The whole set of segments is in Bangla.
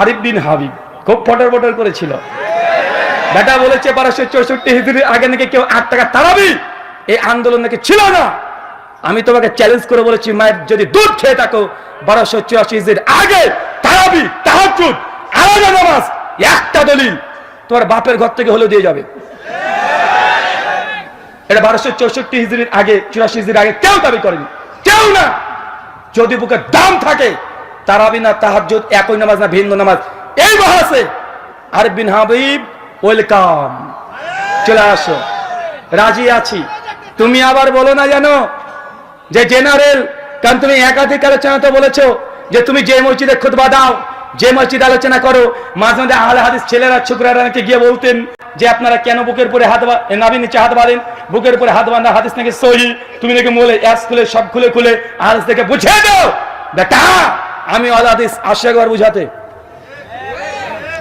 আরিফ বিন হাবিব খুব ফটর ফটর করেছিল। বেটা বলেছে বারোশো চৌষট্টি হিজড়ির আগে নাকি কেউ আট টাকা তাড়াবি। এই আন্দোলন নাকি ছিল না। আমি তোমাকে চ্যালেঞ্জ করে বলেছি, মায়ের যদি দুধ খেয়ে থাকো, বারোশো চুরাশি হিজড়ির আগে তাড়াবি তাহাজুদ আলাদা নামাজ, একটা দলিল, তোমার বাপের ঘর থেকে হলেও দিয়ে যাবে। এটা বারোশো চৌষট্টি হিজড়ির আগে, চুরাশি হিজড়ির আগে কেউ দাবি করেনি। কেউ না। যদি বুকের দাম থাকে তারাবি না তাহাজ্জুদ একই নামাজ না ভিন্ন নামাজ। এই বহাসে আর বিন হাবিব ওয়েলকাম। চলে আসো। রাজি আছি। তুমি আবার বলো না জানো যে জেনারেল কারণ তুমি একাধিক আলোচনাতে বলেছ যে তুমি যে মসজিদে খুতবা দাও যে মসজিদ আলোচনা করো মাঝে মাঝে আহলে হাদিস ছেলেরা ছোকরারা নাকি গিয়ে বলতেন যে আপনারা কেন বুকের উপরে হাত বা- এ, নাভির নিচে হাত বাঁধেন? বুকের উপরে হাত বাঁধা হাদিস নাকি সহি? তুমি নাকি বলে অ্যাস খুলে সব খুলে খুলে হাদিস থেকে বুঝিয়ে দাও। বেটা! আমি আল হাদিস একবার বুঝাতে।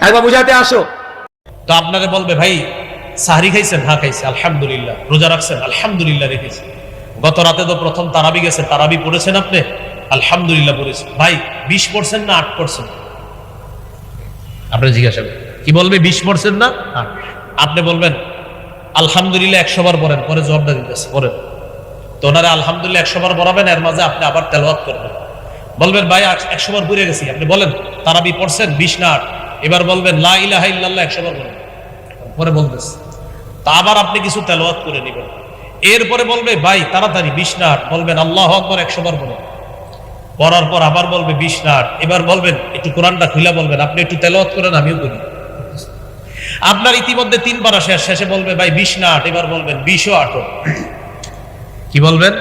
একবার বুঝাতে আসো। তো আপনারে বলবে, ভাই সাহারি খাইছেন? হ্যাঁ খাইছে। আলহামদুলিল্লাহ। রোজা রাখছেন? আলহামদুলিল্লাহ, রেখেছে। গত রাতে তো প্রথম তারাবি গেছে। তারাবি পড়েছেন আপনি? আলহামদুলিল্লাহ পড়েছেন ভাই, বিশ পার্সেন্ট না আট পার্সেন্ট আপনি জিজ্ঞাসা। কি বলবে, বিশ পার্সেন্ট না আট। আপনি বলবেন, আলহামদুলিল্লাহ, একশো বার পড়েন। পরে জবাবটা দিতেছে। পড়েন। তো ওনারা আলহামদুলিল্লাহ, একশো বার পড়াবেন। এর মাঝে আপনি আবার তেলাওয়াত করবেন। বলবেন, ভাই একশো বার পুড়ে গেছি। আপনি বলেন, তারাবি পড়ছেন বিশ না এবার বলবেন, লা একশো বার বলেন। পরে বলতেছে। তা আবার আপনি কিছু তেলাওয়াত করে নেবেন। এরপরে বলবে, ভাই, তাড়াতাড়ি বিশ না বলবেন, আল্লাহ আকবর, একশো বার বলেন। পড়ার পর আবার বলবে, বিশ না এবার বলবেন, একটু কোরআনটা খুলে বলবেন। আপনি একটু তেলাওয়াত করেন, আমিও করি। আপনার ইতিমধ্যে তিনবার আসে শেষে বলবে, ভাই, বিশ না আট এবার বলবেন, বিশও আটও কি বলবেন?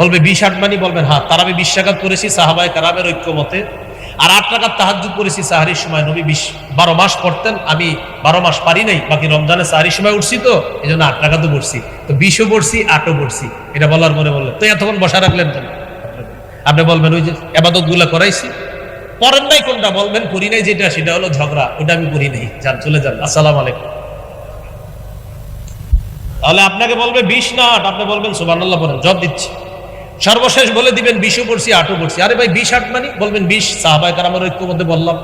বলবে বিশ আট মানি বলবেন হ্যাঁ তার আমি বিশ টাকাত করেছি সাহাবায় কারামের ঐক্য মতে আর আট টাকার তাহাজুদ করেছি সাহারির সময়, নবী বিশ, বারো মাস পড়তেন, আমি বারো মাস পারি নাই, বাকি রমজানে সাহারির সময় উঠছি তো এই জন্য আট টাকা তো পড়ছি। তো বিশও পড়ছি, আটও পড়ছি, এটা বলার পরে বললেন তো এতক্ষণ বসা রাখলেন কেন? আপনি বলবেন ওই যে আবাদতগুলা করাইছি। পরেন নাই কোনটা? বলবেন করি নাই যেটা, সেটা হলো ঝগড়া ওটা আমি করি নাই। যান, চলে যান। আসসালাম আলাইকুম। তাহলে আপনাকে বলবে বিশ না আট, আপনি বলবেন সুবহানাল্লাহ বলেন জব দিচ্ছি। সর্বশেষ বলে দিবেন বিশও পড়ছি আটও পড়ছি আরে ভাই, বিশ আট মানে? বলবেন বিশ। সাহাবাই কারামের ঐক্য মধ্যে বললাম।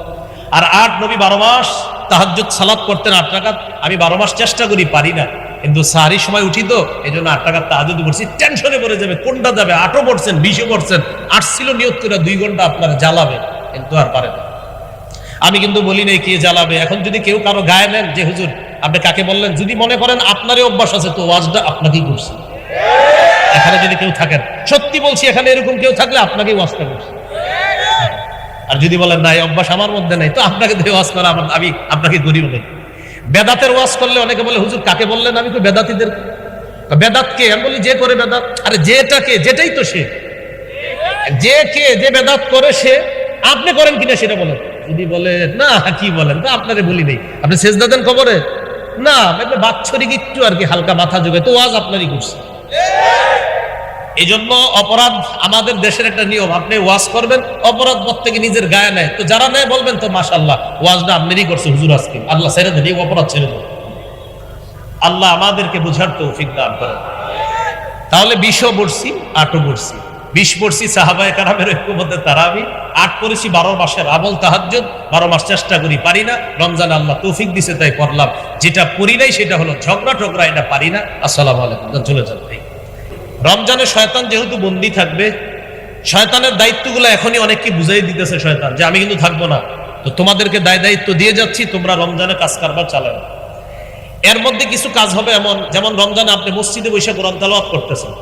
আর আট নবী বারো মাস তাহাজ্জুদ, সালাত করতেন আট টাকা আমি বারো মাস চেষ্টা করি, পারি না। কিন্তু সাহারির সময় উঠি তো এই জন্য আট টাকার তাহাজুদ পড়ছি টেনশনে পড়ে যাবে, কোনটা যাবে? আটও পড়ছেন, বিশও পড়ছেন। আট ছিল নিয়োগ করে দুই ঘণ্টা আপনার জ্বালাবে, কিন্তু আর পারে না। আমি কিন্তু বলি নাই কে জ্বালাবে। এখন যদি কেউ কারও গায়ে নেন, যে হুজুর, আপনি কাকে বললেন? যদি মনে করেন আপনারই অভ্যাস আছে, তো ওয়াজটা আপনাকেই করছে। এখানে যদি কেউ থাকেন, সত্যি বলছি, এখানে এরকম কেউ থাকলে আপনাকেই ওয়াজটা করছে আর যদি বলেন, না, এই অভ্যাস আমার মধ্যে নেই, তো আপনাকে দিয়ে ওয়াজ করা আমার আমি আপনাকে করিও নেই বেদাতের ওয়াজ করলে অনেকে বলে, হুজুর, কাকে বললেন আমি তো বেদাতিদের? বেদাত কে আমি বলি, যে করে বেদাত আরে যেটা কে যেটাই তো সে। যে কে, যে বেদাত করে সে, আপনি করেন কিনা সেটা বলেন। যদি বলে, না, কি বলেন? তো আপনারে বলি নেই। আপনি সেজদা দেন খবরে না বাৎসরিক একটু আর কি হালকা মাথা যোগে তো ওয়াজ আপনারই করছে। এই জন্য অপরাধ আমাদের দেশের একটা নিয়ম। আপনি ওয়াজ করবেন, অপরাধ থেকে নিজের গায়ে নেয়। তো যারা নেয় বলবেন তো মাশাল্লাহ ওয়াজটা আপনারই করছে হুজুর আজকে। আল্লাহ ছেড়ে দেন, এই অপরাধ ছেড়ে দেন। আল্লাহ আমাদেরকে বুঝার তৌফিক দান করেন। তাহলে বিশও পড়ছি, আটও পড়ছি। বিশ পড়ছি সাহাবায় কারামের ঐক্যমধ্যে তারাবি আট পড়েছি, বারো মাসের আমল তাহাজ্জুদ। বারো মাস চেষ্টা করি, পারি না। রমজান আল্লাহ তৌফিক দিছে, তাই পড়লাম যেটা পড়ি নাই, সেটা হলো ঝগড়া টগড়া এটা পারি না। আসসালামু আলাইকুম। চলে যান, ভাই। রমজানে শয়তান যেহেতু বন্দি থাকবে, শয়তানের দায়িত্বগুলো এখনই অনেককে বুঝাই দিতেছে শয়তান, যে আমি কিন্তু থাকব না। তো তোমাদেরকে দায় দায়িত্ব দিয়ে যাচ্ছি, তোমরা রমজানে কাজ কারবার চালাও। এর মধ্যে কিছু কাজ হবে এমন, যেমন রমজানে আপনি মসজিদে বৈশাখ কোরআন তালাওয়াত করতেছেন।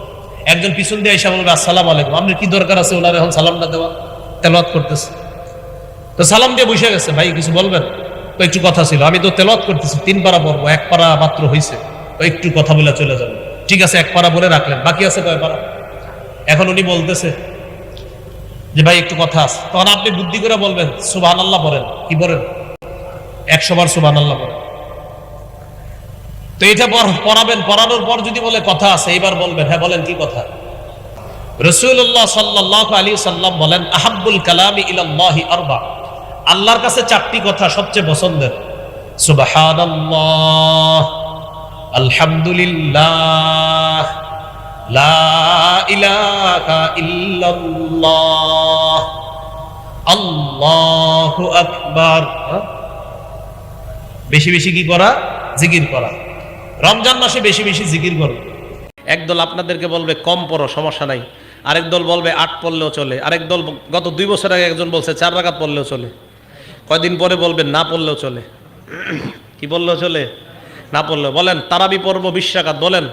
একজন পিছন দিয়ে এসে বলবে, আসসালাম আলাইকুম, আপনার কি দরকার আছে? ওনার এখন সালামটা দেওয়া, তেলাওয়াত করতেছে। তো সালাম দিয়ে বসে গেছে, ভাই, কিছু বলবেন? তো একটু কথা ছিল, আমি তো তেলাওয়াত করতেছি, তিন পারা পড়ব, এক পারা মাত্র হয়েছে তো একটু কথা বলে চলে যাবে। ঠিক আছে, এক পারা বলে রাখলেন। বাকি আছে কয় পারা? এখন উনি বলতেছে যে, ভাই, একটু কথা আছে। তখন আপনি বুদ্ধি করে বলবেন সুবাহ আল্লাহ বলেন। কি বলেন? একশো বার সুবাহ আল্লাহ বলেন। তো এটা পড়াবেন। পড়ানোর পর যদি বলে কথা আছে এবার বলবেন হ্যাঁ বলেন, কি কথা? রসুল্লাহ সাল্লাহ আলী সাল্লাম বলেন, আহাব্বুল কালামি ইলাল্লাহি আরবা। আল্লাহর কাছে চারটি কথা সবচেয়ে পছন্দের। সুবহানাল্লাহ। আলহামদুলিল্লাহ, লা আকবার। বেশি বেশি কি করা? জিকির করা। রমজান মাসে বেশি বেশি জিকির করো। একদল আপনাদেরকে বলবে, কম পড়ো, সমস্যা নাই। আরেক দল বলবে, আট পড়লেও চলে। আরেক দল গত দুই বছর আগে একজন বলছে, চার রাকাত পড়লেও চলে। কয়দিন পরে বলবেন না পড়লেও চলে। কি বললেও চলে? না পড়লেও বলেন, তারাবি পর্ব বিশ রাকাত বলেন।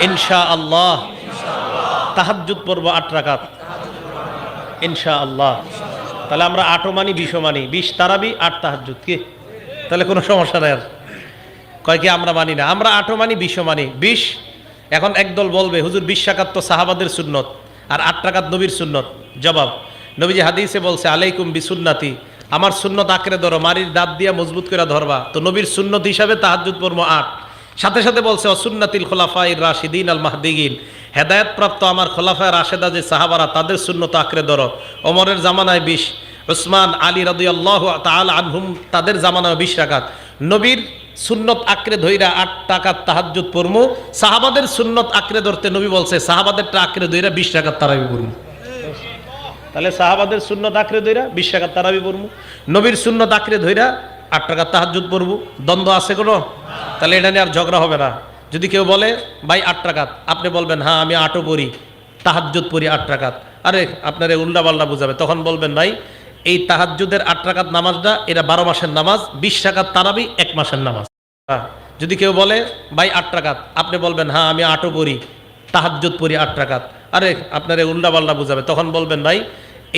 ইনশা আল্লাহ তাহাজ্জুদ পর্ব আট রাকাত। ইনশা আল্লাহ তাহলে আমরা আটও মানি, বিশও মানি। বিশ তারাবি, আট তাহাজ্জুদ, কি? তাহলে কোনো সমস্যা নেই আর। কয় কি, আমরা মানি না। আমরা আটও মানি, বিশও মানি। বিশ, এখন একদল বলবে, হুজুর, বিশ তো সাহাবাদের সুন্নত, আর আট টাকাত নবীর সুন্নত। জবাব, নবীজি হাদিসে বলছে, আলাইকুম বিসুন্নাতি। আমার সুন্নত আঁকড়ে ধরো মারির দাঁত দিয়া মজবুত করে ধরবা। তো নবীর সুন্নত হিসাবে তাহাজ্জুদ পর্ব আট। সাথে সাথে বলছে, অসুন্নাতিল খোলাফাই রাশিদিন আল মাহদিগিন। হেদায়ত প্রাপ্ত আমার খোলাফায় রাশেদা যে সাহাবারা, তাদের শূন্যত আঁকড়ে ধরো। অমরের জামানায় বিশ ওসমান আলী রাদু আল্লাহ তাল আনহুম, তাদের জামানায় বিশ রাকাত। নবীর সুন্নত আঁকড়ে ধইরা আট টাকার তাহাজ্জুদ পড়মু সাহাবাদের সুন্নত আঁকড়ে ধরতে নবী বলছে, সাহাবাদেরটা আঁকড়ে ধইরা বিশ টাকার তারাবি পড়মু তাহলে সাহাবাদের শূন্য আঁকড়ে ধইরা বিশ টাকার তারাবি পড়মু। নবীর শূন্য আঁকড়ে ধইরা আট টাকার তাহাজ্জুদ পড়ব দ্বন্দ্ব আছে কোনো? তাহলে এটা নিয়ে আর ঝগড়া হবে না। যদি কেউ বলে, ভাই, আট টাকাত। আপনি বলবেন হ্যাঁ আমি আটও পড়ি। তাহাজ্জুদ পড়ি আট টাকাত। আরে, আপনার উল্টা পাল্টা বুঝাবে। তখন বলবেন, ভাই, এই তাহাজ্জুদের আট টাকাত নামাজটা, এটা বারো মাসের নামাজ, বিশ টাকার তারাবি, এক মাসের নামাজ। যদি কেউ বলে, ভাই, আট টাকাত। আপনি বলবেন হ্যাঁ আমি আটও পড়ি। তাহাজ্জুদ পড়ি আট টাকাত। আরে, আপনার উল্টা পাল্টা বুঝাবে। তখন বলবেন, ভাই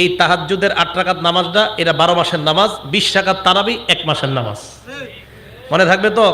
এই তাহাজুদের আট রাকাত নামাজটা, এরা বারো মাসের নামাজ, বিশ টাকার তারাবি, এক মাসের নামাজ। মনে থাকবে তো?